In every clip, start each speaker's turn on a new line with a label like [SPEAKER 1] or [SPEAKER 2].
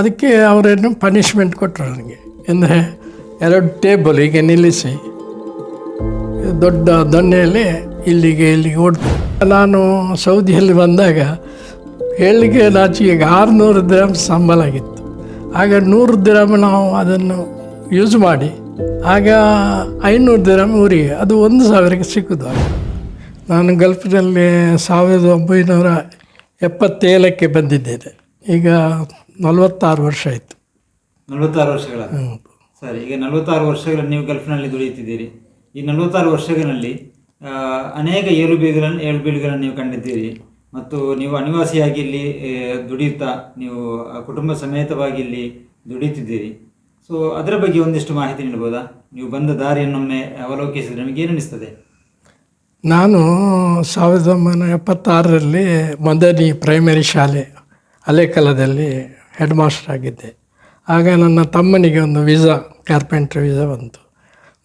[SPEAKER 1] ಅದಕ್ಕೆ ಅವರೇನು ಪನಿಷ್ಮೆಂಟ್ ಕೊಟ್ಟರು ನನಗೆ. ಅಂದರೆ ಎರಡು ಟೇಬಲ್ ಹೀಗೆ ನಿಲ್ಲಿಸಿ, ದೊಡ್ಡ ದೊಣ್ಣೆಯಲ್ಲಿ ಇಲ್ಲಿಗೆ ಇಲ್ಲಿಗೆ ಓಡ್ತು. ನಾನು ಸೌದಿಯಲ್ಲಿ ಬಂದಾಗ ಹೇಳಿಗೆ ನಾಚಿಗೆ ಆರುನೂರು ಗ್ರಾಮ್ ಸಂಬಳ ಆಗಿತ್ತು. ಆಗ ನೂರು ಗ್ರಾಮ್ ನಾವು ಅದನ್ನು ಯೂಸ್ ಮಾಡಿ, ಆಗ ಐನೂರು ಗ್ರಾಮ್ ಊರಿಗೆ ಅದು ಒಂದು ಸಾವಿರಕ್ಕೆ ಸಿಕ್ಕುದು ಆಗ. ನಾನು ಗಲ್ಫ್ನಲ್ಲಿ ಸಾವಿರದ ಒಂಬೈನೂರ ಎಪ್ಪತ್ತೇಳಕ್ಕೆ ಬಂದಿದ್ದೇನೆ. ಈಗ ನಲವತ್ತಾರು ವರ್ಷ ಆಯಿತು.
[SPEAKER 2] ನಲವತ್ತಾರು ವರ್ಷಗಳ? ಸರಿ ಈಗ ನಲವತ್ತಾರು ವರ್ಷಗಳ ನೀವು ಗಲ್ಫ್ನಲ್ಲಿ ದುಡಿಯುತ್ತಿದ್ದೀರಿ. ಈ ನಲವತ್ತಾರು ವರ್ಷಗಳಲ್ಲಿ ಅನೇಕ ಏಳುಬೀಳುಗಳನ್ನು ಏಳುಬೀಳುಗಳನ್ನು ನೀವು ಕಂಡಿದ್ದೀರಿ. ಮತ್ತು ನೀವು ಅನಿವಾಸಿಯಾಗಿ ಇಲ್ಲಿ ದುಡಿಯುತ್ತಾ ನೀವು ಕುಟುಂಬ ಸಮೇತವಾಗಿ ಇಲ್ಲಿ ದುಡಿಯುತ್ತಿದ್ದೀರಿ. ಸೊ ಅದರ ಬಗ್ಗೆ ಒಂದಿಷ್ಟು ಮಾಹಿತಿ ನೀಡ್ಬೋದಾ ನೀವು ಬಂದ ದಾರಿಯನ್ನೊಮ್ಮೆ ಅವಲೋಕಿಸಿದ್ರೆ ನಿಮಗೆ ಏನು ಅನಿಸ್ತದೆ?
[SPEAKER 1] ನಾನು ಸಾವಿರದ ಒಂಬೈನೂರ ಎಪ್ಪತ್ತಾರರಲ್ಲಿ ಮದನಿ ಪ್ರೈಮರಿ ಶಾಲೆ ಅಲೆಕಲದಲ್ಲಿ ಹೆಡ್ ಮಾಸ್ಟರ್ ಆಗಿದ್ದೆ. ಆಗ ನನ್ನ ತಮ್ಮನಿಗೆ ಒಂದು ವೀಸಾ ಕಾರ್ಪೆಂಟ್ರ್ ವೀಸಾ ಬಂತು.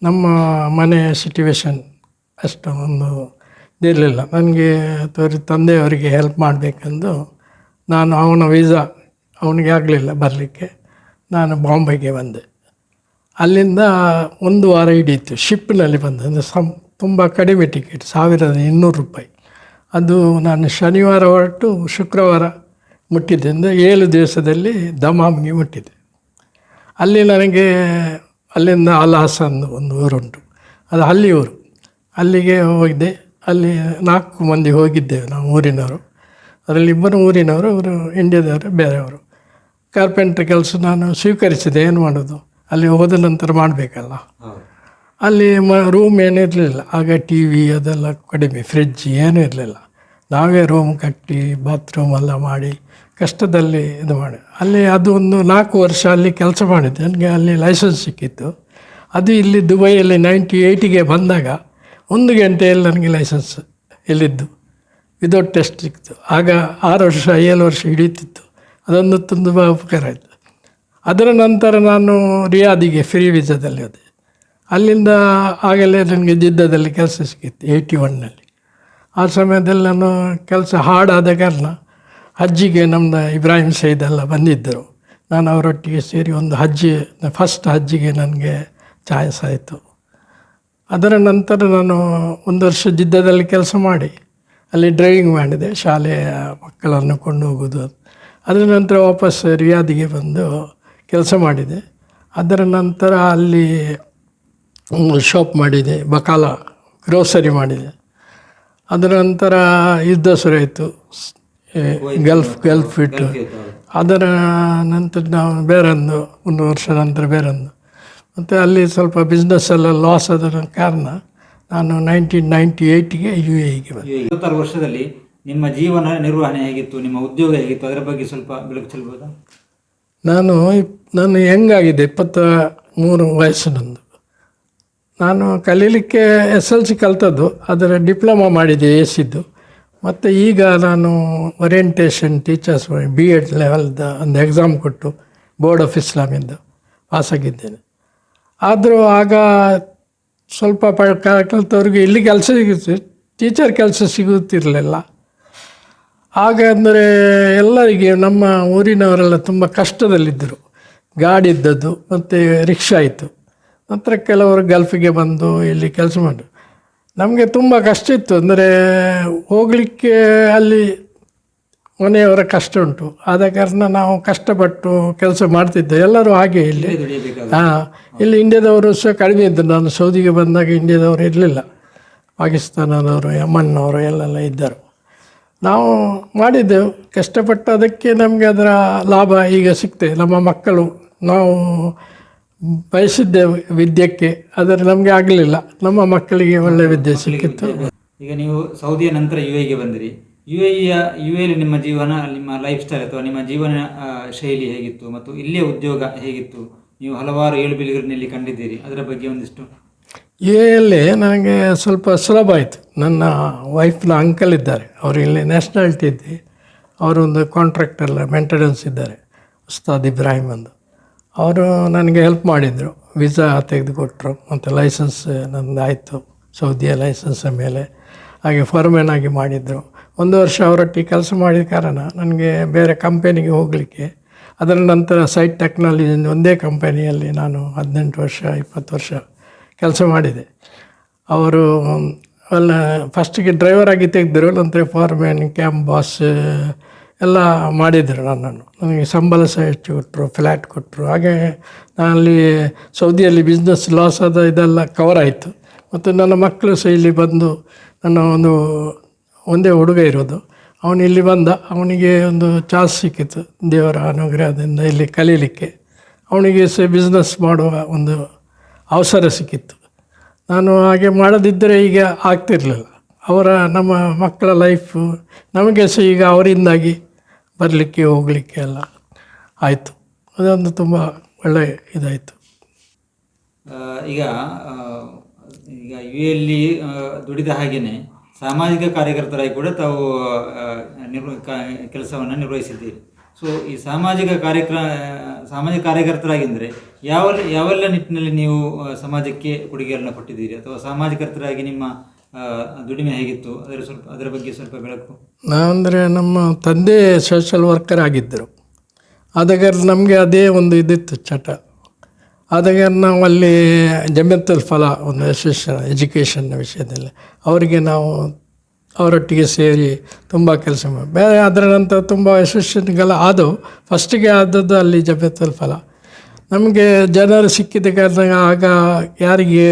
[SPEAKER 1] ನಮ್ಮ ಮನೆಯ ಅಷ್ಟು ಒಂದು ಇದಿರಲಿಲ್ಲ ನನಗೆ ತೋರಿ ತಂದೆಯವರಿಗೆ ಹೆಲ್ಪ್ ಮಾಡಬೇಕೆಂದು ನಾನು ಅವನ ವೀಸಾ ಅವನಿಗೆ ಆಗಲಿಲ್ಲ ಬರಲಿಕ್ಕೆ. ನಾನು ಬಾಂಬೆಗೆ ಬಂದೆ. ಅಲ್ಲಿಂದ ಒಂದು ವಾರ ಹಿಡಿಯಿತು. ಶಿಪ್ನಲ್ಲಿ ಬಂದೆ. ಅಂದರೆ ಸಮ್ ತುಂಬ ಕಡಿಮೆ ಟಿಕೆಟ್ ಸಾವಿರದ ಇನ್ನೂರು ರೂಪಾಯಿ. ಅದು ನಾನು ಶನಿವಾರ ಹೊರಟು ಶುಕ್ರವಾರ ಮುಟ್ಟಿದ್ದೆ ಅಂದರೆ ಏಳು ದಿವಸದಲ್ಲಿ ದಮಾಮ್ಗೆ ಮುಟ್ಟಿದೆ. ಅಲ್ಲಿ ನನಗೆ ಅಲ್ಲಿಂದ ಅಲ್ಹಾಸ್ ಹಾಸನ್ ಒಂದು ಊರುಂಟು. ಅದು ಹಳ್ಳಿ ಊರು ಅಲ್ಲಿಗೆ ಹೋಗಿದ್ದೆ. ಅಲ್ಲಿ ನಾಲ್ಕು ಮಂದಿ ಹೋಗಿದ್ದೇವೆ ನಾವು ಊರಿನವರು. ಅದರಲ್ಲಿ ಇಬ್ಬರು ಊರಿನವರು ಅವರು ಇಂಡಿಯಾದವರು ಬೇರೆಯವರು. ಕಾರ್ಪೆಂಟ್ರ್ ಕೆಲಸ ನಾನು ಸ್ವೀಕರಿಸಿದೆ. ಏನು ಮಾಡೋದು? ಅಲ್ಲಿ ಹೋದ ನಂತರ ಮಾಡಬೇಕಲ್ಲ. ಅಲ್ಲಿ ಮ ರೂಮ್ ಏನೂ ಇರಲಿಲ್ಲ ಆಗ ಟಿ ವಿ ಅದೆಲ್ಲ ಕಡಿಮೆ. ಫ್ರಿಜ್ ಏನೂ ಇರಲಿಲ್ಲ. ನಾವೇ ರೂಮ್ ಕಟ್ಟಿ ಬಾತ್ರೂಮ್ ಎಲ್ಲ ಮಾಡಿ, ಕಷ್ಟದಲ್ಲಿ ಇದು ಮಾಡಿ. ಅಲ್ಲಿ ಅದು ಒಂದು ನಾಲ್ಕು ವರ್ಷ ಅಲ್ಲಿ ಕೆಲಸ ಮಾಡಿದ್ದೆ. ನನಗೆ ಅಲ್ಲಿ ಲೈಸೆನ್ಸ್ ಸಿಕ್ಕಿತ್ತು. ಅದು ಇಲ್ಲಿ ದುಬೈಯಲ್ಲಿ ನೈಂಟಿ ಏಯ್ಟಿಗೆ ಬಂದಾಗ ಒಂದು ಗಂಟೆಯಲ್ಲಿ ನನಗೆ ಲೈಸೆನ್ಸ್ ಇಲ್ಲಿದ್ದು. ವಿದೌಟ್ ಟೆಸ್ಟ್ ಸಿಕ್ತು. ಆಗ ಆರು ವರ್ಷ, ಏಳು ವರ್ಷ ಹಿಡಿಯುತ್ತಿತ್ತು ಅದೊಂದು ತುಂಬ ಉಪಕಾರ ಆಯಿತು. ಅದರ ನಂತರ ನಾನು ರಿಯಾದಿಗೆ ಫ್ರೀ ವೀಸಾದಲ್ಲಿ ಹೋದೆ ಅಲ್ಲಿಂದ ಆಗಲೇ ನನಗೆ ಜಿದ್ದದಲ್ಲಿ ಕೆಲಸ ಸಿಕ್ಕಿತ್ತು ಏಯ್ಟಿ ಒನ್ನಲ್ಲಿ ಆ ಸಮಯದಲ್ಲಿ ನಾನು ಕೆಲಸ ಹಾಡಾದ ಕಾರಣ ಹಜ್ಜಿಗೆ ನಮ್ಮ ಇಬ್ರಾಹಿಂ ಸೈದ್ ಎಲ್ಲ ಬಂದಿದ್ದರು. ನಾನು ಅವರೊಟ್ಟಿಗೆ ಸೇರಿ ಒಂದು ಹಜ್ಜಿ ಫಸ್ಟ್ ಹಜ್ಜಿಗೆ ನನಗೆ ಚಾಯ್ಸ್ ಆಯಿತು ಅದರ ನಂತರ ನಾನು ಒಂದು ವರ್ಷ ಜಿದ್ದದಲ್ಲಿ ಕೆಲಸ ಮಾಡಿ, ಅಲ್ಲಿ ಡ್ರೈವಿಂಗ್ ಮಾಡಿದೆ, ಶಾಲೆಯ ಮಕ್ಕಳನ್ನು ಕೊಂಡು ಹೋಗೋದು ಅದರ ನಂತರ ವಾಪಸ್ ರಿಯಾದಿಗೆ ಬಂದು ಕೆಲಸ ಮಾಡಿದೆ. ಅದರ ನಂತರ ಅಲ್ಲಿ ಶಾಪ್ ಮಾಡಿದೆ, ಬಕಾಲ ಗ್ರೋಸರಿ ಮಾಡಿದೆ. ಅದರ ನಂತರ ಯುದ್ಧ ಶುರುವಾಯಿತು ಗಲ್ಫ್ ಗಲ್ಫ್ ಇಟ್ಟು. ಅದರ ನಂತರ ನಾವು ಬೇರೊಂದು ಒಂದು ವರ್ಷ ನಂತರ ಬೇರೊಂದು. ಮತ್ತು ಅಲ್ಲಿ ಸ್ವಲ್ಪ ಬಿಸ್ನೆಸ್ ಎಲ್ಲ ಲಾಸ್ ಆದ ಕಾರಣ ನಾನು ನೈನ್ಟೀನ್ ನೈಂಟಿ ಏಯ್ಟಿಗೆ ಯು ಎಗೆ ಬಂದೆ.
[SPEAKER 2] ವರ್ಷದಲ್ಲಿ ನಿಮ್ಮ ಜೀವನ ನಿರ್ವಹಣೆ ಹೇಗಿತ್ತು ನಿಮ್ಮ ಉದ್ಯೋಗ ಹೇಗಿತ್ತು ಅದರ ಬಗ್ಗೆ ಸ್ವಲ್ಪ ಬೆಳಕು ಚೆಲ್ಬೋದಾ
[SPEAKER 1] ನಾನು ನಾನು ಹೆಂಗಾಗಿದೆ ಇಪ್ಪತ್ತ ಮೂರು ವಯಸ್ಸಿನೊಂದು ನಾನು ಕಲೀಲಿಕ್ಕೆ ಎಸ್ ಎಲ್ ಸಿ ಕಲ್ತದ್ದು ಅದರ ಡಿಪ್ಲೊಮಾ ಮಾಡಿದೆ ಎ ಸಿದ್ದು ಮತ್ತು ಈಗ ನಾನು ಓರಿಯಂಟೇಷನ್ ಟೀಚರ್ಸ್ ಬಿ ಎಡ್ ಲೆವೆಲ್ದ ಒಂದು ಎಕ್ಸಾಮ್ ಕೊಟ್ಟು ಬೋರ್ಡ್ ಆಫ್ ಇಸ್ಲಾಮಿಂದ ಪಾಸಾಗಿದ್ದೇನೆ. ಆದರೂ ಆಗ ಸ್ವಲ್ಪ ಪ ಕಲಿತವ್ರಿಗೆ ಇಲ್ಲಿ ಕೆಲಸ ಸಿಗುತ್ತೆ ಟೀಚರ್ ಕೆಲಸ ಸಿಗುತ್ತಿರಲಿಲ್ಲ. ಆಗ ಅಂದರೆ ಎಲ್ಲರಿಗೆ ನಮ್ಮ ಊರಿನವರೆಲ್ಲ ತುಂಬ ಕಷ್ಟದಲ್ಲಿದ್ದರು. ಗಾಡಿ ಇದ್ದದ್ದು, ಮತ್ತು ರಿಕ್ಷಾ ಇತ್ತು. ನಂತರ ಕೆಲವರು ಗಲ್ಫಿಗೆ ಬಂದು ಇಲ್ಲಿ ಕೆಲಸ ಮಾಡಿ ನಮಗೆ ತುಂಬ ಕಷ್ಟ ಇತ್ತು. ಅಂದರೆ ಹೋಗಲಿಕ್ಕೆ ಅಲ್ಲಿ ಮನೆಯವರ ಕಷ್ಟ ಉಂಟು. ಆದ ಕಾರಣ ನಾವು ಕಷ್ಟಪಟ್ಟು ಕೆಲಸ ಮಾಡ್ತಿದ್ದೆ. ಎಲ್ಲರೂ ಹಾಗೆ ಇಲ್ಲಿ. ಹಾಂ ಇಲ್ಲಿ ಇಂಡಿಯಾದವರು ಸಹ ಕಡಿಮೆ ಇದ್ದರು ನಾನು ಸೌದಿಗೆ ಬಂದಾಗ ಇಂಡಿಯಾದವರು ಇರಲಿಲ್ಲ. ಪಾಕಿಸ್ತಾನದವರು ಯಮನ್ನವರು ಎಲ್ಲೆಲ್ಲ ಇದ್ದರು. ನಾವು ಮಾಡಿದ್ದೆವು ಕಷ್ಟಪಟ್ಟು ಅದಕ್ಕೆ ನಮಗೆ ಅದರ ಲಾಭ ಈಗ ಸಿಗ್ತದೆ. ನಮ್ಮ ಮಕ್ಕಳು ನಾವು ಬಯಸಿದ್ದೆವು ವಿದ್ಯಕ್ಕೆ ಆದರೆ ನಮಗೆ ಆಗಲಿಲ್ಲ. ನಮ್ಮ ಮಕ್ಕಳಿಗೆ ಒಳ್ಳೆ ವಿದ್ಯೆ ಸಿಕ್ಕಿತ್ತು.
[SPEAKER 2] ಈಗ ನೀವು ಸೌದಿಯ ನಂತರ ಯು ಎಗೆ ಬಂದಿರಿ. ಯು ಎಯ ಯು ಎಲ್ಲಿ ನಿಮ್ಮ ಜೀವನ ನಿಮ್ಮ ಲೈಫ್ ಸ್ಟೈಲ್ ಅಥವಾ ನಿಮ್ಮ ಜೀವನ ಶೈಲಿ ಹೇಗಿತ್ತು ಮತ್ತು ಇಲ್ಲಿಯ ಉದ್ಯೋಗ ಹೇಗಿತ್ತು? ನೀವು ಹಲವಾರು ಏಳು ಬೀಳುಗಳನ್ನ ಕಂಡಿದ್ದೀರಿ. ಅದರ ಬಗ್ಗೆ ಒಂದಿಷ್ಟು.
[SPEAKER 1] ಯು ಎಲ್ಲಿ ನನಗೆ ಸ್ವಲ್ಪ ಸುಲಭ ಆಯಿತು. ನನ್ನ ವೈಫ್ನ ಅಂಕಲ್ ಇದ್ದಾರೆ. ಅವರು ಇಲ್ಲಿ ನ್ಯಾಷನಾಲಿಟಿ ಇದ್ದು. ಅವರೊಂದು ಕಾಂಟ್ರಾಕ್ಟರ್ ಮೆಂಟೆನೆನ್ಸ್ ಇದ್ದಾರೆ. ಉಸ್ತಾದ್ ಇಬ್ರಾಹಿಮ್ ಅಂದು. ಅವರು ನನಗೆ ಹೆಲ್ಪ್ ಮಾಡಿದರು. ವೀಸಾ ತೆಗೆದುಕೊಟ್ರು. ಮತ್ತು ಲೈಸೆನ್ಸ್ ನಂದು ಆಯಿತು. ಸೌದಿಯ ಲೈಸೆನ್ಸ್ ಮೇಲೆ. ಹಾಗೆ ಫಾರ್ಮೆನ್ ಆಗಿ ಮಾಡಿದರು. ಒಂದು ವರ್ಷ ಅವರೊಟ್ಟಿಗೆ ಕೆಲಸ ಮಾಡಿದ ಕಾರಣ ನನಗೆ ಬೇರೆ ಕಂಪೆನಿಗೆ ಹೋಗಲಿಕ್ಕೆ. ಅದರ ನಂತರ ಸೈಟ್ ಟೆಕ್ನಾಲಜಿ ಒಂದೇ ಕಂಪನಿಯಲ್ಲಿ ನಾನು ಹದಿನೆಂಟು ವರ್ಷ, ಇಪ್ಪತ್ತು ವರ್ಷ ಕೆಲಸ ಮಾಡಿದೆ. ಅವರು ಅಲ್ಲ ಫಸ್ಟಿಗೆ ಡ್ರೈವರ್ ಆಗಿ ತೆಗೆದರು. ನಂತರ ಫಾರ್ಮ್ಯಾನ್ ಕ್ಯಾಂಪ್ ಬಾಸ್ ಎಲ್ಲ ಮಾಡಿದರು ನನ್ನನ್ನು. ನನಗೆ ಸಂಬಳ ಸಹ ಹೆಚ್ಚು ಕೊಟ್ಟರು ಫ್ಲ್ಯಾಟ್ ಕೊಟ್ಟರು ಹಾಗೆ ನಾನಲ್ಲಿ ಸೌದಿಯಲ್ಲಿ ಬಿಸ್ನೆಸ್ ಲಾಸ್ ಆದ ಇದೆಲ್ಲ ಕವರ್ ಆಯಿತು. ಮತ್ತು ನನ್ನ ಮಕ್ಕಳು ಸಹ ಇಲ್ಲಿ ಬಂದು ನನ್ನ ಒಂದು, ಒಂದೇ ಹುಡುಗ ಇರೋದು. ಅವನು ಇಲ್ಲಿ ಬಂದ. ಅವನಿಗೆ ಒಂದು ಚಾನ್ಸ್ ಸಿಕ್ಕಿತು ದೇವರ ಅನುಗ್ರಹದಿಂದ ಇಲ್ಲಿ ಕಲೀಲಿಕ್ಕೆ. ಅವನಿಗೆ ಸಹ ಬಿಸ್ನೆಸ್ ಮಾಡುವ ಒಂದು ಅವಸರ ಸಿಕ್ಕಿತ್ತು. ನಾನು ಹಾಗೆ ಮಾಡದಿದ್ದರೆ ಈಗ ಆಗ್ತಿರಲಿಲ್ಲ. ಅವರ, ನಮ್ಮ ಮಕ್ಕಳ ಲೈಫು ನಮಗೆ ಸಹ ಈಗ ಅವರಿಂದಾಗಿ ಬರಲಿಕ್ಕೆ ಹೋಗಲಿಕ್ಕೆ ಎಲ್ಲ ಆಯಿತು. ಅದೊಂದು ತುಂಬ ಒಳ್ಳೆ ಇದಾಯಿತು.
[SPEAKER 2] ಈಗ ಈಗ ಯು ಎಲ್ಲಿ ದುಡಿದ ಹಾಗೆಯೇ ಸಾಮಾಜಿಕ ಕಾರ್ಯಕರ್ತರಾಗಿ ಕೂಡ ತಾವು ನಿರ್ವ ಕೆಲಸವನ್ನು ನಿರ್ವಹಿಸಿದ್ದೀರಿ. ಸೊ ಈ ಸಾಮಾಜಿಕ ಕಾರ್ಯಕ್ರ, ಸಾಮಾಜಿಕ ಕಾರ್ಯಕರ್ತರಾಗಿದ್ದರೆ ಯಾವ ಯಾವೆಲ್ಲ ನಿಟ್ಟಿನಲ್ಲಿ ನೀವು ಸಮಾಜಕ್ಕೆ ಕೊಡುಗೆಯನ್ನು ಕೊಟ್ಟಿದ್ದೀರಿ? ಅಥವಾ ಸಾಮಾಜಿಕರ್ತರಾಗಿ ನಿಮ್ಮ ದುಡಿಮೆ ಹೇಗಿತ್ತು? ಅದರ ಸ್ವಲ್ಪ, ಅದರ ಬಗ್ಗೆ ಸ್ವಲ್ಪ ಬೆಳಕು.
[SPEAKER 1] ಅಂದರೆ ನಮ್ಮ ತಂದೆ ಸೋಷಲ್ ವರ್ಕರ್ ಆಗಿದ್ದರು. ಆದಾಗ ನಮಗೆ ಅದೇ ಒಂದು ಇದಿತ್ತು ಚಟ. ಆದಾಗ ನಾವು ಅಲ್ಲಿ ಜಮಿಯತ್ತಲ್ ಫಲ, ಒಂದು ಅಸೋಸಿಯೇಷನ್ ಎಜುಕೇಷನ್ ವಿಷಯದಲ್ಲಿ ಅವರಿಗೆ ನಾವು ಅವರೊಟ್ಟಿಗೆ ಸೇರಿ ತುಂಬ ಕೆಲಸ ಮಾಡಿ ಬೇರೆ ಅದರ ನಂತರ ತುಂಬ ಅಸೋಸಿಯೇಷನ್ಗೆಲ್ಲ ಅದು ಫಸ್ಟಿಗೆ ಆದದ್ದು ಅಲ್ಲಿ ಜಮಿಯತ್ತಲ್ ಫಲ. ನಮಗೆ ಜನರು ಸಿಕ್ಕಿದ ಕಾರಣ ಆಗ ಯಾರಿಗೆ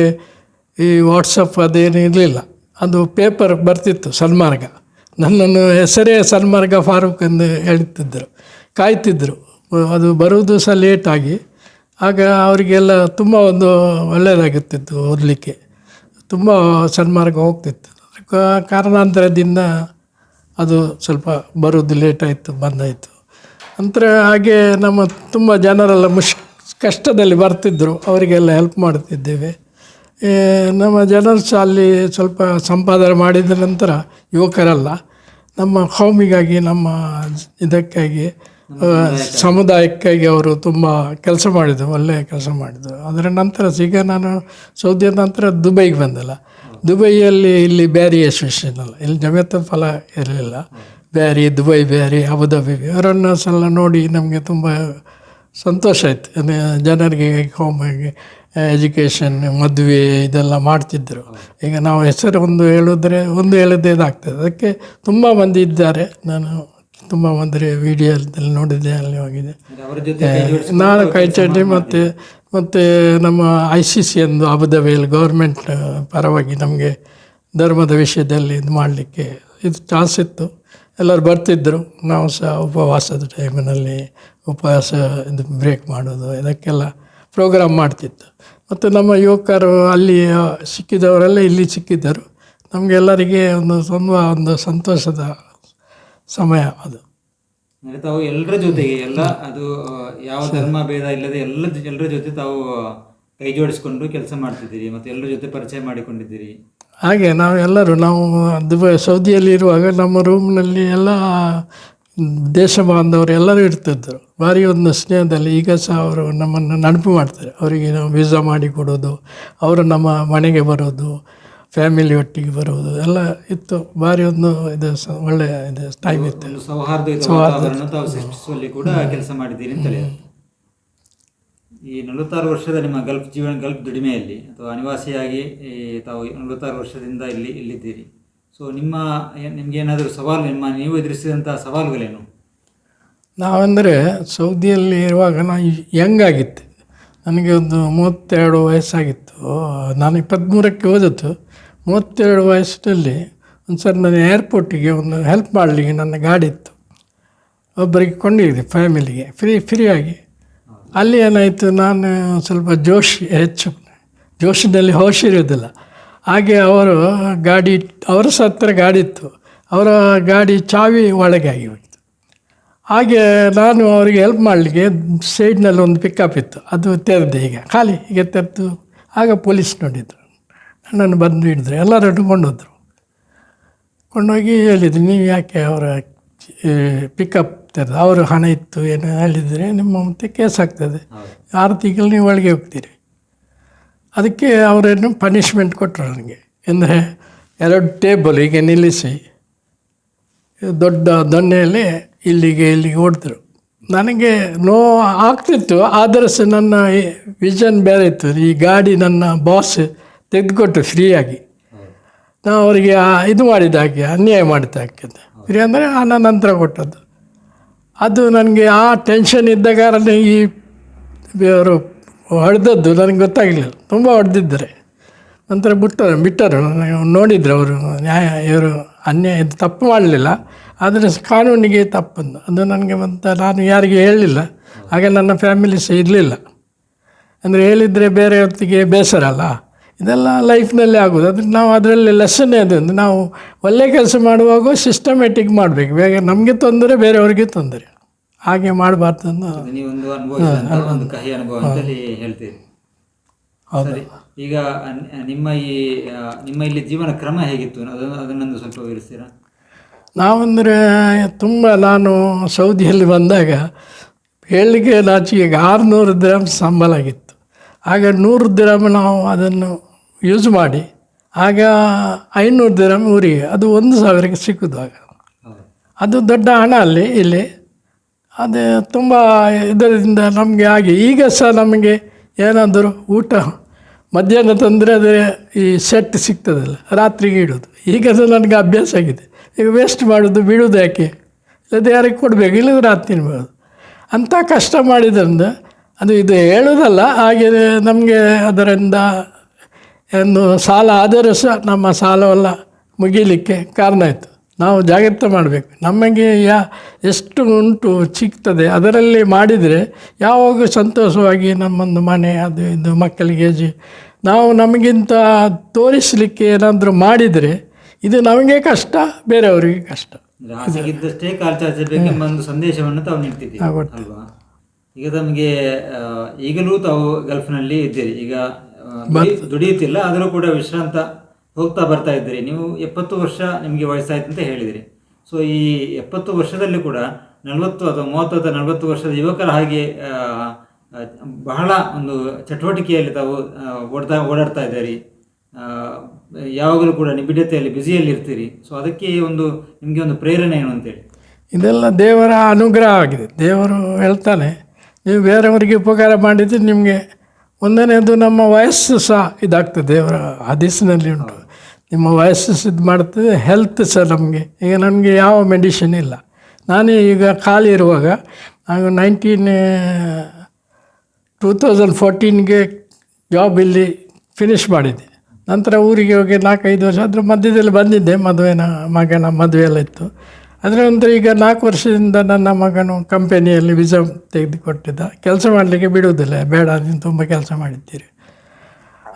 [SPEAKER 1] ಈ ವಾಟ್ಸಪ್ ಅದೇನು ಇರಲಿಲ್ಲ. ಅದು ಪೇಪರ್ ಬರ್ತಿತ್ತು ಸನ್ಮಾರ್ಗ ನನ್ನನ್ನು ಹೆಸರೇ ಸನ್ಮಾರ್ಗ ಫಾರೂಕ್ ಎಂದು ಹೇಳ್ತಿದ್ದರು ಕಾಯ್ತಿದ್ದರು ಅದು ಬರುವುದು ಸಹ ಲೇಟಾಗಿ ಆಗ ಅವರಿಗೆಲ್ಲ ತುಂಬ ಒಂದು ಒಳ್ಳೆಯದಾಗುತ್ತಿತ್ತು ಓದಲಿಕ್ಕೆ. ತುಂಬ ಸನ್ಮಾರ್ಗ ಹೋಗ್ತಿತ್ತು. ಕಾರಣಾಂತರದಿಂದ ಅದು ಸ್ವಲ್ಪ ಬರೋದು ಲೇಟಾಯಿತು ಬಂದಾಯಿತು. ನಂತರ ಹಾಗೆ ನಮ್ಮ ತುಂಬ ಜನರೆಲ್ಲ ಮುಷ್ ಕಷ್ಟದಲ್ಲಿ ಬರ್ತಿದ್ದರು ಅವರಿಗೆಲ್ಲ ಹೆಲ್ಪ್ ಮಾಡ್ತಿದ್ದೇವೆ. ನಮ್ಮ ಜನರು ಸಹ ಅಲ್ಲಿ ಸ್ವಲ್ಪ ಸಂಪಾದನೆ ಮಾಡಿದ ನಂತರ ಯುವಕರಲ್ಲ, ನಮ್ಮ ಕೌಮಿಗಾಗಿ, ನಮ್ಮ ಇದಕ್ಕಾಗಿ ಸಮುದಾಯಕ್ಕಾಗಿ ಅವರು ತುಂಬ ಕೆಲಸ ಮಾಡಿದರು ಒಳ್ಳೆಯ ಕೆಲಸ ಮಾಡಿದರು. ಅದರ ನಂತರ ಈಗ ನಾನು ಸೌದಿಯ ನಂತರ ದುಬೈಗೆ ಬಂದಲ್ಲ. ದುಬೈಯಲ್ಲಿ ಇಲ್ಲಿ ಬ್ಯಾರಿ ಅಸೋಸಿಯೇಷನ್ ಅಲ್ಲ. ಇಲ್ಲಿ ಜಮೇತ ಫಲ ಇರಲಿಲ್ಲ. ಬ್ಯಾರಿ, ದುಬೈ ಬ್ಯಾರಿ, ಅಬುದಾಬಿ ಅವರನ್ನು ಸಲ ನೋಡಿ ನಮಗೆ ತುಂಬ ಸಂತೋಷ ಆಯಿತು. ಜನರಿಗೆ ಹೋಮಿಗೆ ಎಜುಕೇಷನ್ ಮದುವೆ ಇದೆಲ್ಲ ಮಾಡ್ತಿದ್ದರು ಈಗ ನಾವು ಹೆಸರು ಒಂದು ಹೇಳಿದ್ರೆ ಒಂದು ಹೇಳಿದ್ದೇ ಇದಾಗ್ತದೆ. ಅದಕ್ಕೆ ತುಂಬ ಮಂದಿ ಇದ್ದಾರೆ. ನಾನು ತುಂಬ ಮಂದಿ ವಿಡಿಯೋದಲ್ಲಿ ನೋಡಿದ್ದೆ ಅಲ್ಲಿ ಹೋಗಿದೆ ನಾನು ಕೈ ಚಡ್ಡಿ ಮತ್ತು ಮತ್ತು ನಮ್ಮ ಐ ಸಿ ಸಿ ಎಂದು ಅಬುದಾಬಿಯಲ್ಲಿ ಗೌರ್ಮೆಂಟ್ ಪರವಾಗಿ ನಮಗೆ ಧರ್ಮದ ವಿಷಯದಲ್ಲಿ ಇದು ಮಾಡಲಿಕ್ಕೆ ಇದು ಚಾನ್ಸ್ ಇತ್ತು. ಎಲ್ಲರೂ ಬರ್ತಿದ್ದರು ನಾವು ಸಹ ಉಪವಾಸದ ಟೈಮಿನಲ್ಲಿ ಉಪವಾಸ ಇದು ಬ್ರೇಕ್ ಮಾಡೋದು ಇದಕ್ಕೆಲ್ಲ ಪ್ರೋಗ್ರಾಮ್ ಮಾಡ್ತಿತ್ತು. ಮತ್ತು ನಮ್ಮ ಯುವಕರು ಅಲ್ಲಿ ಸಿಕ್ಕಿದವರೆಲ್ಲ ಇಲ್ಲಿ ಸಿಕ್ಕಿದ್ದರು. ನಮಗೆಲ್ಲರಿಗೆ ಒಂದು ತುಂಬ ಒಂದು ಸಂತೋಷದ ಸಮಯ ಅದು.
[SPEAKER 2] ತಾವು ಎಲ್ಲರ ಜೊತೆಗೆ ಎಲ್ಲ ಅದು ಯಾವ ಧರ್ಮ ಭೇದ ಇಲ್ಲದೆ ಎಲ್ಲ ಎಲ್ಲರ ಜೊತೆ ತಾವು ಕೈ ಜೋಡಿಸಿಕೊಂಡು ಕೆಲಸ ಮಾಡ್ತಿದ್ದೀರಿ ಮತ್ತು ಎಲ್ಲರ ಜೊತೆ ಪರಿಚಯ ಮಾಡಿಕೊಂಡಿದ್ದೀರಿ.
[SPEAKER 1] ಹಾಗೆ ನಾವು ಎಲ್ಲರೂ ನಾವು ದುಬೈ ಸೌದಿಯಲ್ಲಿ ಇರುವಾಗ ನಮ್ಮ ರೂಮ್ನಲ್ಲಿ ಎಲ್ಲ ದೇಶ ಬಾಂಧವರು ಎಲ್ಲರೂ ಇರ್ತಿದ್ದರು ಭಾರಿ ಒಂದು ಸ್ನೇಹದಲ್ಲಿ ಈಗ ಸಹ ಅವರು ನಮ್ಮನ್ನು ನೆನಪು ಮಾಡ್ತಾರೆ. ಅವರಿಗೆ ನಾವು ವೀಸಾ ಮಾಡಿ ಕೊಡೋದು ಅವರು ನಮ್ಮ ಮನೆಗೆ ಬರೋದು ಫ್ಯಾಮಿಲಿ ಒಟ್ಟಿಗೆ ಬರೋದು ಎಲ್ಲ ಇತ್ತು. ಭಾರಿ ಒಂದು ಇದು ಒಳ್ಳೆಯ ಇದು ಟೈಮ್ ಇತ್ತು.
[SPEAKER 2] ಸೌಹಾರ್ದ ಕೂಡ ಕೆಲಸ ಮಾಡಿದ್ದೀರಿ ಈ ನಲವತ್ತಾರು ವರ್ಷದ ನಿಮ್ಮ ಗಲ್ಫ್ ಜೀವನ ಗಲ್ಫ್ ದುಡಿಮೆಯಲ್ಲಿ ಅಥವಾ ಅನಿವಾಸಿಯಾಗಿ ಈ ತಾವು ನಲವತ್ತಾರು ವರ್ಷದಿಂದ ಇಲ್ಲಿ ಇಲ್ಲಿದ್ದೀರಿ. ಸೊ ನಿಮ್ಮ ನಿಮಗೇನಾದರೂ ಸವಾಲು, ನಿಮ್ಮ ನೀವು ಎದುರಿಸಿದಂಥ ಸವಾಲುಗಳೇನು?
[SPEAKER 1] ನಾವೆಂದರೆ ಸೌದಿಯಲ್ಲಿ ಇರುವಾಗ ನಾನು ಯಂಗ್ ಆಗಿತ್ತು ನನಗೆ ಒಂದು ಮೂವತ್ತೆರಡು ವಯಸ್ಸಾಗಿತ್ತು. ನಾನು ಇಪ್ಪತ್ತ್ಮೂರಕ್ಕೆ ಓದಿತ್ತು ಮೂವತ್ತೆರಡು ವಯಸ್ಸಿನಲ್ಲಿ ಒಂದು ಸರ್ ನಾನು ಏರ್ಪೋರ್ಟಿಗೆ ಒಂದು ಹೆಲ್ಪ್ ಮಾಡಲಿಕ್ಕೆ ನನ್ನ ಗಾಡಿ ಇತ್ತು. ಒಬ್ಬರಿಗೆ ಕೊಂಡಿದ್ದೆ ಫ್ಯಾಮಿಲಿಗೆ ಫ್ರೀ ಫ್ರೀಯಾಗಿ ಅಲ್ಲಿ ಏನಾಯಿತು, ನಾನು ಸ್ವಲ್ಪ ಜೋಶ್ ಹೆಚ್ಚು ಜೋಶಿನಲ್ಲಿ ಹೋಶ್ ಇರೋದಿಲ್ಲ ಹಾಗೆ ಅವರು ಗಾಡಿ ಅವರ ಸಹ ಹತ್ರ ಗಾಡಿ ಇತ್ತು. ಅವರ ಗಾಡಿ ಚಾವಿ ಒಳಗೆ ಆಗಿ ಹಾಗೆ ನಾನು ಅವರಿಗೆ ಹೆಲ್ಪ್ ಮಾಡಲಿಕ್ಕೆ ಸೈಡ್ನಲ್ಲಿ ಒಂದು ಪಿಕಪ್ ಇತ್ತು. ಅದು ತೆರೆದೆ ಈಗ ಖಾಲಿ ಈಗ ತೆರೆದು. ಆಗ ಪೊಲೀಸ್ ನೋಡಿದ್ರು. ನನ್ನನ್ನು ಬಂದು ಹಿಡಿದ್ರು. ಎಲ್ಲರೂ ಕೊಂಡೋದ್ರು ಕೊಂಡೋಗಿ ಹೇಳಿದ್ರು ನೀವು ಯಾಕೆ ಅವರ ಪಿಕಪ್ ತೆರೆದು? ಅವರು ಹಣ ಇತ್ತು. ಏನು ಹೇಳಿದರೆ ನಿಮ್ಮ ಮತ್ತೆ ಕೇಸ್ ಆಗ್ತದೆ. ಆರು ತಿಂಗಳು ನೀವು ಒಳಗೆ ಹೋಗ್ತೀರಿ. ಅದಕ್ಕೆ ಅವರೇನು ಪನಿಷ್ಮೆಂಟ್ ಕೊಟ್ಟರು ನನಗೆ ಅಂದರೆ ಎರಡು ಟೇಬಲ್ ಹೀಗೆ ನಿಲ್ಲಿಸಿ ದೊಡ್ಡ ದೊಣ್ಣೆಯಲ್ಲಿ ಇಲ್ಲಿಗೆ ಇಲ್ಲಿಗೆ ಹೊಡೆದ್ರು ನನಗೆ ನೋ ಆಗ್ತಿತ್ತು, ಆದರೆ ಸಹ ನನ್ನ ವಿಷನ್ ಬೇರೆ ಇತ್ತು. ಈ ಗಾಡಿ ನನ್ನ ಬಾಸ್ ತೆಗೆದುಕೊಟ್ಟು ಫ್ರೀಯಾಗಿ ನಾವು ಅವರಿಗೆ ಇದು ಮಾಡಿದ ಹಾಗೆ, ಅನ್ಯಾಯ ಮಾಡಿದ ಹಾಗೆ ಫ್ರೀ ಅಂದರೆ ಹಣ ನಂತರ ಕೊಟ್ಟದ್ದು. ಅದು ನನಗೆ ಆ ಟೆನ್ಷನ್ ಇದ್ದ ಕಾರಣ ಈ ಅವರು ಹೊಡೆದದ್ದು, ನನಗೆ ಗೊತ್ತಾಗಲಿಲ್ಲ. ತುಂಬ ಹೊಡೆದಿದ್ದಾರೆ. ನಂತರ ಬಿಟ್ಟರು ಬಿಟ್ಟರು ನೋಡಿದರು ಅವರು, ನ್ಯಾಯ, ಇವರು ಅನ್ಯಾಯ, ಇದು ತಪ್ಪು ಮಾಡಲಿಲ್ಲ. ಆದರೆ ಕಾನೂನಿಗೆ ತಪ್ಪಂದು ಅದು ನನಗೆ ಮತ್ತು ನಾನು ಯಾರಿಗೆ ಹೇಳಲಿಲ್ಲ ಹಾಗೆ ನನ್ನ ಫ್ಯಾಮಿಲಿ ಸಹ ಇರಲಿಲ್ಲ. ಅಂದರೆ ಹೇಳಿದರೆ ಬೇರೆ ಹೊತ್ತಿಗೆ ಬೇಸರ ಅಲ್ಲ? ಇದೆಲ್ಲ ಲೈಫ್ನಲ್ಲಿ ಆಗೋದು. ಅದ್ರ ನಾವು ಅದರಲ್ಲಿ ಲೆಸನ್ನೇ ಅದು ನಾವು ಒಳ್ಳೆ ಕೆಲಸ ಮಾಡುವಾಗ ಸಿಸ್ಟಮ್ಯಾಟಿಕ್ ಮಾಡಬೇಕು. ಬೇಗ ನಮಗೆ ತೊಂದರೆ, ಬೇರೆಯವ್ರಿಗೆ ತೊಂದರೆ. ಹಾಗೆ ಮಾಡಬಾರ್ದು
[SPEAKER 2] ಅನುಭವಿಸಿದಂತ ಒಂದು ಕಹಿ ಅನುಭವ ಅಂತೇಳಿ ಹೇಳ್ತೀರಿ. ಸರಿ. ಈಗ ನಿಮ್ಮ ಈ ನಿಮ್ಮ ಇಲ್ಲಿ ಜೀವನ ಕ್ರಮ ಹೇಗಿತ್ತು? ಅದನ್ನು ಅದನ್ನೊಂದು ಸ್ವಲ್ಪ ವಿವರಿಸ್ತೀರಾ?
[SPEAKER 1] ನಾವಂದರೆ ತುಂಬ ನಾನು ಸೌದಿಯಲ್ಲಿ ಬಂದಾಗ ಹೇಳಲಿಕ್ಕೆ ಲಾಚಿಗೆ ಆರುನೂರು ಗ್ರಾಮ್ ಸಂಬಳ ಆಗಿತ್ತು. ಆಗ ನೂರು ಗ್ರಾಮ್ ನಾವು ಅದನ್ನು ಯೂಸ್ ಮಾಡಿ ಆಗ ಐನೂರು ಗ್ರಾಮ್ ಊರಿಗೆ ಅದು ಒಂದು ಸಾವಿರಕ್ಕೆ ಸಿಕ್ಕುದು ಆಗ. ಅದು ದೊಡ್ಡ ಹಣ ಅಲ್ಲಿ ಇಲ್ಲಿ ಅದೇ ತುಂಬ ಇದರಿಂದ ನಮಗೆ ಆಗಿ, ಈಗ ಸಹ ನಮಗೆ ಏನಾದರೂ ಊಟ, ಮಧ್ಯಾಹ್ನ ತಂದರೆ ಅದೇ ಈ ಸೆಟ್ ಸಿಗ್ತದಲ್ಲ, ರಾತ್ರಿಗೆ ಇಡೋದು. ಈಗ ಸಹ ನನಗೆ ಅಭ್ಯಾಸ ಆಗಿದೆ. ಈಗ ವೇಸ್ಟ್ ಮಾಡೋದು, ಬಿಡೋದು ಯಾಕೆ? ಇಲ್ಲದೆ ಯಾರಿಗೆ ಕೊಡಬೇಕು, ಇಲ್ಲದ್ರೆ ರಾತ್ರಿ ತಿನ್ಬೋದು. ಅಂಥ ಕಷ್ಟ ಮಾಡಿದ್ರಿಂದ, ಅದು ಇದು ಹೇಳೋದಲ್ಲ, ಹಾಗೆ ನಮಗೆ ಅದರಿಂದ ಏನು ಸಾಲ ಆದರೂ ಸಹ ನಮ್ಮ ಸಾಲವೆಲ್ಲ ಮುಗಿಲಿಕ್ಕೆ ಕಾರಣ ಆಯಿತು. ನಾವು ಜಾಗ್ರತೆ ಮಾಡಬೇಕು. ನಮಗೆ ಯಾ ಎಷ್ಟು ಉಂಟು ಸಿಗ್ತದೆ ಅದರಲ್ಲಿ ಮಾಡಿದರೆ ಯಾವಾಗ ಸಂತೋಷವಾಗಿ ನಮ್ಮೊಂದು ಮನೆ ಅದು ಇದು ಮಕ್ಕಳಿಗೆ ಜಿ ನಾವು ನಮಗಿಂತ ತೋರಿಸಲಿಕ್ಕೆ ಏನಾದರೂ ಮಾಡಿದರೆ ಇದು ನಮಗೆ ಕಷ್ಟ ಬೇರೆಯವರಿಗೆ ಕಷ್ಟ.
[SPEAKER 2] ಒಂದು ಸಂದೇಶವನ್ನು ತಾವು ನೀಡ್ತಿದ್ದೀವಿ ಅಲ್ವಾ? ಈಗ ತಮಗೆ ಈಗಲೂ ತಾವು ಗಲ್ಫ್ನಲ್ಲಿ ಇದ್ದೀರಿ. ಈಗ ದುಡಿಯುತ್ತಿಲ್ಲ ಆದರೂ ಕೂಡ ವಿಶ್ರಾಂತ ಹೋಗ್ತಾ ಬರ್ತಾ ಇದ್ದೀರಿ. ನೀವು ಎಪ್ಪತ್ತು ವರ್ಷ ನಿಮಗೆ ವಯಸ್ಸಾಯ್ತು ಅಂತ ಹೇಳಿದಿರಿ. ಸೊ ಈ ಎಪ್ಪತ್ತು ವರ್ಷದಲ್ಲಿ ಕೂಡ ನಲವತ್ತು ಅಥವಾ ಮೂವತ್ತು ಅಥವಾ ನಲವತ್ತು ವರ್ಷದ ಯುವಕರ ಹಾಗೆ ಬಹಳ ಒಂದು ಚಟುವಟಿಕೆಯಲ್ಲಿ ತಾವು ಓಡ್ತಾ, ಓಡಾಡ್ತಾ ಇದ್ದೀರಿ. ಯಾವಾಗಲೂ ಕೂಡ ನಿಬಿಡತೆಯಲ್ಲಿ ಬ್ಯುಸಿಯಲ್ಲಿ ಇರ್ತೀರಿ. ಸೊ ಅದಕ್ಕೆ ಒಂದು, ನಿಮಗೆ ಒಂದು ಪ್ರೇರಣೆ ಏನು ಅಂತೇಳಿ
[SPEAKER 1] ಇದೆಲ್ಲ ದೇವರ ಅನುಗ್ರಹ ಆಗಿದೆ. ದೇವರು ಹೇಳ್ತಾನೆ, ನೀವು ಬೇರೆಯವರಿಗೆ ಉಪಕಾರ ಮಾಡಿದರೆ ನಿಮಗೆ ಒಂದನೇದು ನಮ್ಮ ವಯಸ್ಸು ಸಹ ಇದಾಗ್ತದೆ. ದೇವರ ಹದಿಸಿನಲ್ಲಿ ಉಂಟು. ನಿಮ್ಮ ವಯಸ್ಸು ಇದು ಮಾಡ್ತದೆ ಹೆಲ್ತ್ ಸಹ ನಮಗೆ. ಈಗ ನನಗೆ ಯಾವ ಮೆಡಿಷನ್ ಇಲ್ಲ. ನಾನು ಈಗ ಖಾಲಿ ಇರುವಾಗ, ನಾನು ನೈನ್ಟೀನ್ ಟೂ ತೌಸಂಡ್ ಫೋರ್ಟೀನ್ಗೆ ಜಾಬ್ ಇಲ್ಲಿ ಫಿನಿಷ್ ಮಾಡಿದ್ದೆ. ನಂತರ ಊರಿಗೆ ಹೋಗಿ ನಾಲ್ಕೈದು ವರ್ಷ ಅದ್ರ ಮಧ್ಯದಲ್ಲಿ ಬಂದಿದ್ದೆ, ಮದುವೆನ, ಮಗನ ಮದುವೆ ಎಲ್ಲ ಇತ್ತು. ಅದರ ನಂತರ ಈಗ ನಾಲ್ಕು ವರ್ಷದಿಂದ ನನ್ನ ಮಗನು ಕಂಪನಿಯಲ್ಲಿ ವಿಸಾ ತೆಗೆದುಕೊಟ್ಟಿದ್ದ. ಕೆಲಸ ಮಾಡಲಿಕ್ಕೆ ಬಿಡುವುದಿಲ್ಲ, ಬೇಡ, ನೀನು ತುಂಬ ಕೆಲಸ ಮಾಡಿದ್ದೀರಿ.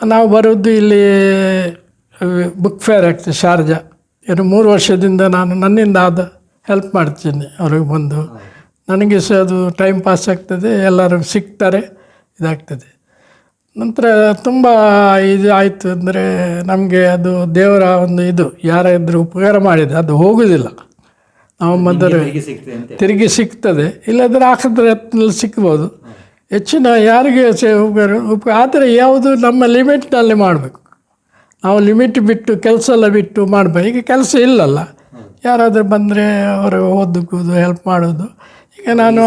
[SPEAKER 1] ನಾವು ಬರೋದು ಇಲ್ಲಿ ಬುಕ್ ಫೇರ್ ಆಗ್ತದೆ ಶಾರ್ಜಾ. ಎರಡು ಮೂರು ವರ್ಷದಿಂದ ನಾನು ನನ್ನಿಂದ ಆದ ಹೆಲ್ಪ್ ಮಾಡ್ತೀನಿ ಅವ್ರಿಗೆ ಬಂದು. ನನಗೆ ಸಹ ಅದು ಟೈಮ್ ಪಾಸ್ ಆಗ್ತದೆ ಎಲ್ಲರೂ ಸಿಗ್ತಾರೆ ಇದಾಗ್ತದೆ. ನಂತರ ತುಂಬ ಇದು ಆಯಿತು ಅಂದರೆ ನಮಗೆ ಅದು ದೇವರ ಒಂದು ಇದು ಯಾರಾದರೂ ಉಪಕಾರ ಮಾಡಿದೆ ಅದು ಹೋಗುವುದಿಲ್ಲ ನಾವು ಮೊದಲು ತಿರುಗಿ ಸಿಗ್ತದೆ ಇಲ್ಲದ್ರೆ ಹಾಕಿದ್ರೆ ಹತ್ತಿನಲ್ಲಿ ಸಿಗ್ಬೋದು. ಹೆಚ್ಚಿನ ಯಾರಿಗೆ ಸೇ- ಉಪಕಾರ ಉಪ- ಆದರೆ ಯಾವುದು ನಮ್ಮ ಲಿಮಿಟ್ನಲ್ಲಿ ಮಾಡಬೇಕು. ನಾವು ಲಿಮಿಟ್ ಬಿಟ್ಟು ಕೆಲಸ ಎಲ್ಲ ಬಿಟ್ಟು ಮಾಡಬೇಕು ಈಗ ಕೆಲಸ ಇಲ್ಲಲ್ಲ. ಯಾರಾದರೂ ಬಂದರೆ ಅವರು ಓದಕ್ಕೂದು ಹೆಲ್ಪ್ ಮಾಡೋದು. ಈಗ ನಾನು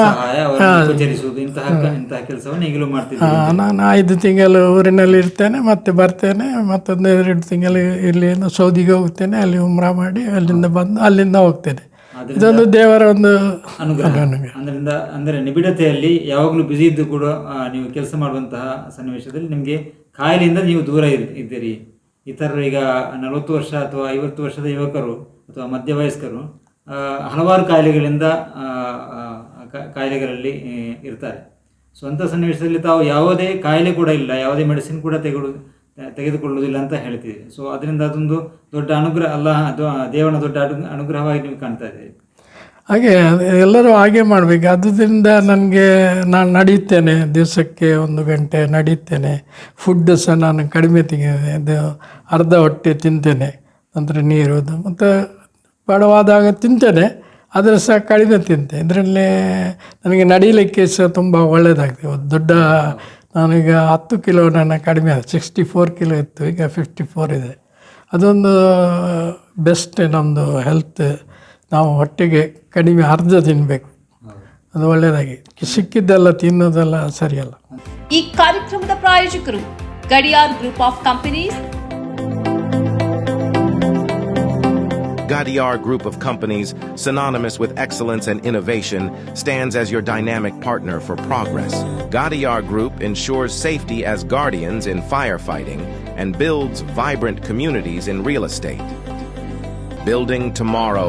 [SPEAKER 1] ನಾನು ಐದು ತಿಂಗಳು ಊರಿನಲ್ಲಿ ಇರ್ತೇನೆ ಮತ್ತೆ ಬರ್ತೇನೆ ಮತ್ತೊಂದು ಎರಡು ತಿಂಗಳು ಇಲ್ಲಿ ಸೌದಿಗೆ ಹೋಗ್ತೇನೆ ಅಲ್ಲಿ ಉಮ್ರಾ ಮಾಡಿ ಅಲ್ಲಿಂದ ಬಂದು ಅಲ್ಲಿಂದ ಹೋಗ್ತೇನೆ. ಇದೊಂದು ದೇವರ ಒಂದು
[SPEAKER 2] ಅನುಗ್ರಹ. ಅದರಿಂದ ಅಂದರೆ ನಿಬಿಡತೆಯಲ್ಲಿ ಯಾವಾಗಲೂ ಬ್ಯುಸಿ ಇದ್ದು ಕೂಡ ನೀವು ಕೆಲಸ ಮಾಡುವಂತಹ ಸನ್ನಿವೇಶದಲ್ಲಿ ನಿಮಗೆ ಕಾಯಿಲೆಯಿಂದ ನೀವು ದೂರ ಇರ್- ಇದ್ದೀರಿ. ಇತರರು ಈಗ ನಲವತ್ತು ವರ್ಷ ಅಥವಾ ಐವತ್ತು ವರ್ಷದ ಯುವಕರು ಅಥವಾ ಮಧ್ಯವಯಸ್ಕರು ವಯಸ್ಕರು ಹಲವಾರು ಕಾಯಿಲೆಗಳಿಂದ ಕಾಯಿಲೆಗಳಲ್ಲಿ ಇರ್ತಾರೆ. ಸೊ ಅಂಥ ಸನ್ನಿವೇಶದಲ್ಲಿ ತಾವು ಯಾವುದೇ ಕಾಯಿಲೆ ಕೂಡ ಇಲ್ಲ, ಯಾವುದೇ ಮೆಡಿಸಿನ್ ಕೂಡ ತೆಗೆದು, ತೆಗೆದುಕೊಳ್ಳುವುದಿಲ್ಲ ಅಂತ ಹೇಳ್ತೀವಿ ಸೊ ಅದರಿಂದ ಅದೊಂದು ದೊಡ್ಡ ಅನುಗ್ರಹ ಅಲ್ಲ ಅದು ದೇವನ ದೊಡ್ಡ ಅನು- ಅನುಗ್ರಹವಾಗಿ ನೀವು ಕಾಣ್ತಾ ಇದ್ದೀರಿ
[SPEAKER 1] ಹಾಗೆ ಎಲ್ಲರೂ ಹಾಗೆ ಮಾಡಬೇಕು. ಅದರಿಂದ ನನಗೆ ನಾನು ನಡೀತೇನೆ ದಿವಸಕ್ಕೆ ಒಂದು ಗಂಟೆ ನಡೀತೇನೆ. ಫುಡ್ ಸಹ ನಾನು ಕಡಿಮೆ ತೆಗೆದೆ ಅರ್ಧ ಹೊಟ್ಟೆ ತಿಂತೇನೆ. ನಂತರ ನೀರು ಮತ್ತು ಬಡವಾದಾಗ ತಿಂತೇನೆ. ಆದರೆ ಸಹ ಕಡಿಮೆ ತಿಂತೆ. ಇದರಲ್ಲಿ ನನಗೆ ನಡೀಲಿಕ್ಕೆ ಸಹ ತುಂಬ ಒಳ್ಳೆಯದಾಗ್ತದೆ ದೊಡ್ಡ ನಾನೀಗ ಹತ್ತು ಕಿಲೋ ನನ್ನ ಕಡಿಮೆ ಆದ. ಸಿಕ್ಸ್ಟಿ ಫೋರ್ ಕಿಲೋ ಇತ್ತು. ಈಗ ಫಿಫ್ಟಿ ಫೋರ್ ಇದೆ. ಅದೊಂದು ಬೆಸ್ಟ್ ನಮ್ಮದು ಹೆಲ್ತ್ ನಾವು ಹೊಟ್ಟೆಗೆ ಕಡಿಮೆ ಅರ್ಧ ತಿನ್ನಬೇಕು ಅದು ಒಳ್ಳೆಯದಾಗಿ ಸಿಕ್ಕಿದ್ದೆಲ್ಲ ತಿನ್ನೋದೆಲ್ಲ ಸರಿಯಲ್ಲ
[SPEAKER 3] ಈ ಕಾರ್ಯಕ್ರಮದ ಪ್ರಾಯೋಜಕರು Gadiar group of companies
[SPEAKER 4] Gadiar Group of Companies, synonymous with excellence and innovation, stands as your dynamic partner for progress. Gadiar Group ensures safety as guardians in firefighting and builds vibrant communities in real estate. Building tomorrow,